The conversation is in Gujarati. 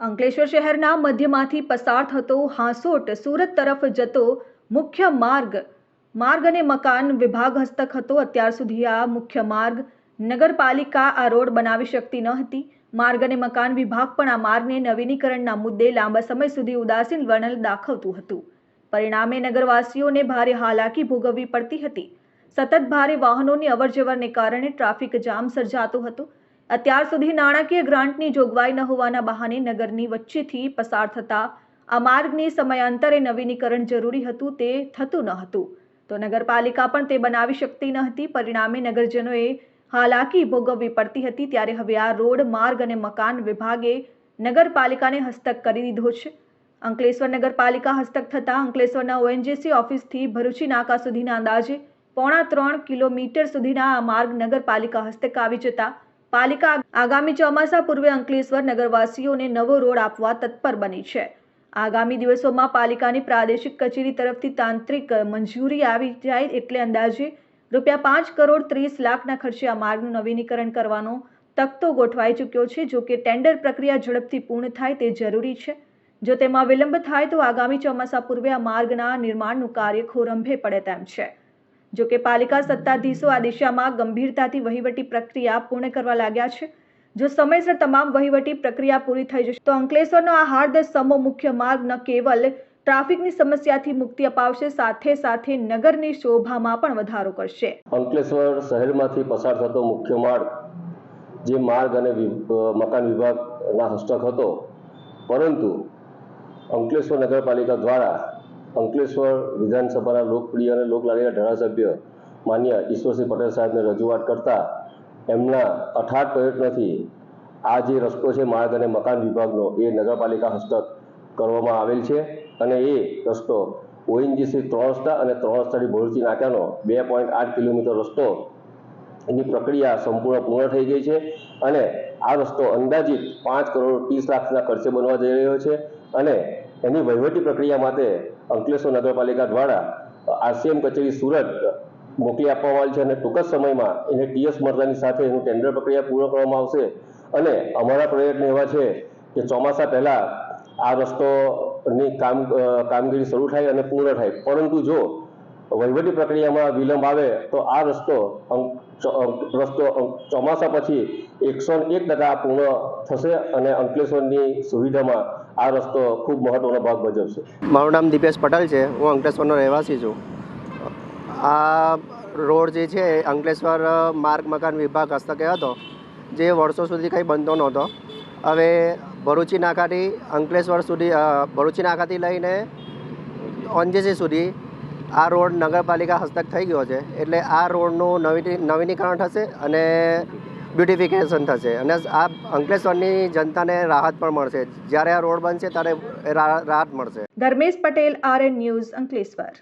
અંકલેશ્વર શહેરના મધ્યમાંથી પસાર થતો હાંસોટ સુરત તરફ જતો મુખ્ય માર્ગ માર્ગ અને મકાન વિભાગ હસ્તક હતો. અત્યાર સુધી આ મુખ્ય માર્ગ નગરપાલિકા આ રોડ બનાવી શકતી ન હતી. માર્ગ અને મકાન વિભાગ પણ આ માર્ગને નવીનીકરણના મુદ્દે લાંબા સમય સુધી ઉદાસીન વર્ણન દાખવતું હતું. પરિણામે નગરવાસીઓને ભારે હાલાકી ભોગવવી પડતી હતી. સતત ભારે વાહનોની અવરજવરને કારણે ટ્રાફિક જામ સર્જાતો હતો. અત્યાર સુધી નાણાકીય ગ્રાન્ટની જોગવાઈ ન હોવાના બહાને નગરની વચ્ચેથી પસાર થતા આ માર્ગની સમયાંતરે નવીનીકરણ જરૂરી હતું તે થતું ન હતું. તો નગરપાલિકા પણ તે બનાવી શકતી ન હતી. પરિણામે નગરજનોએ હાલાકી ભોગવવી પડતી હતી. ત્યારે હવે આ રોડ, માર્ગ અને મકાન વિભાગે નગરપાલિકાને હસ્તક કરી દીધો છે. અંકલેશ્વર નગરપાલિકા હસ્તક થતાં અંકલેશ્વરના ઓએનજીસી ઓફિસથી ભરૂચી નાકા સુધીના અંદાજે પોણા ત્રણ કિલોમીટર સુધીના આ માર્ગ નગરપાલિકા હસ્તક આવી જતા પાલિકા આગામી ચોમાસા પૂર્વે અંકલેશ્વર નગરવાસીઓને નવો રોડ આપવા તત્પર બની છે. આગામી દિવસોમાં પાલિકાની પ્રાદેશિક કચેરી તરફથી તાંત્રિક મંજૂરી આવી જાય એટલે અંદાજે રૂપિયા પાંચ કરોડ ત્રીસ લાખના ખર્ચે આ માર્ગનું નવીનીકરણ કરવાનો તખતો ગોઠવાઈ ચૂક્યો છે. જો કે ટેન્ડર પ્રક્રિયા ઝડપથી પૂર્ણ થાય તે જરૂરી છે. જો તેમાં વિલંબ થાય તો આગામી ચોમાસા પૂર્વે આ માર્ગના નિર્માણનું કાર્ય ખોરંભે પડે તેમ છે. જો કે પાલિકા સત્તાધીશો આ દિશામાં ગંભીરતાથી વહીવટી પ્રક્રિયા પૂર્ણ કરવા લાગ્યા છે. જો સમયસર તમામ વહીવટી પ્રક્રિયા પૂરી થઈ જશે, તો અંકલેશ્વરનો આ હાર્દ સમો મુખ્ય માર્ગ ન કેવલ ટ્રાફિકની સમસ્યાથી મુક્તિ અપાવશે, સાથે સાથે નગરની શોભામાં પણ વધારો કરશે. અંકલેશ્વર શહેરમાંથી પસાર થતો મુખ્ય માર્ગ, જે માર્ગ અને મકાન વિભાગના હસ્તક હતો, પરંતુ અંકલેશ્વર નગરપાલિકા દ્વારા અંકલેશ્વર વિધાનસભાના લોકપ્રિય અને લોકલાડીના ધારાસભ્ય માન્ય ઈશ્વરસિંહ પટેલ સાહેબને રજૂઆત કરતા એમના અથાગ પ્રયત્નથી આ જે રસ્તો છે માર્ગ અને મકાન વિભાગનો એ નગરપાલિકા હસ્તક કરવામાં આવેલ છે અને એ રસ્તો ઓએનજીસી ત્રણ રસ્તા અને ત્રણ રસ્તાથી ભરૂચી નાક્યાનો બે પોઈન્ટ આઠ કિલોમીટર રસ્તો એની પ્રક્રિયા સંપૂર્ણ પૂર્ણ થઈ ગઈ છે અને આ રસ્તો અંદાજિત પાંચ કરોડ ત્રીસ લાખના ખર્ચે બનવા જઈ રહ્યો છે અને એની વહીવટી પ્રક્રિયા માટે અંકલેશ્વર નગરપાલિકા દ્વારા આરસીએમ કચેરી સુરત મોકલી આપવામાં આવી છે અને ટૂંક જ સમયમાં એને ટીએસ મરદાની સાથે એનું ટેન્ડર પ્રક્રિયા પૂર્ણ કરવામાં આવશે. અને અમારા પ્રયત્ન એવા છે કે ચોમાસા પહેલાં આ રસ્તોની કામ કામગીરી શરૂ થાય અને પૂર્ણ થાય. પરંતુ જો વહીવટી પ્રક્રિયામાં વિલંબ આવે તો આ રસ્તો રસ્તો ચોમાસા પછી એકસો એક ટકા પૂર્ણ થશે અને અંકલેશ્વરની સુવિધામાં આ રસ્તો ખૂબ મહત્વનો ભાગ ભજવશે. મારું નામ દિપેશ પટેલ છે. હું અંકલેશ્વરનો રહેવાસી છું. આ રોડ જે છે અંકલેશ્વર માર્ગ મકાન વિભાગ હસ્તકે હતો. જે વર્ષો સુધી કંઈ બનતો નહોતો. હવે ભરૂચી નાકાથી અંકલેશ્વર સુધી ભરૂચી નાકાથી લઈને ઓનજેસી સુધી આ રોડ નગરપાલિકા હસ્તક થઈ ગયો છે. એટલે આ રોડનું નવી નવીનીકરણ થશે અને બ્યુટિફિકેશન થશે. અને આ અંકલેશ્વરની જનતાને રાહત પણ મળશે. જ્યારે આ રોડ બનશે ત્યારે રાહત મળશે. Dharmesh Patel, RN news Ankleshwar.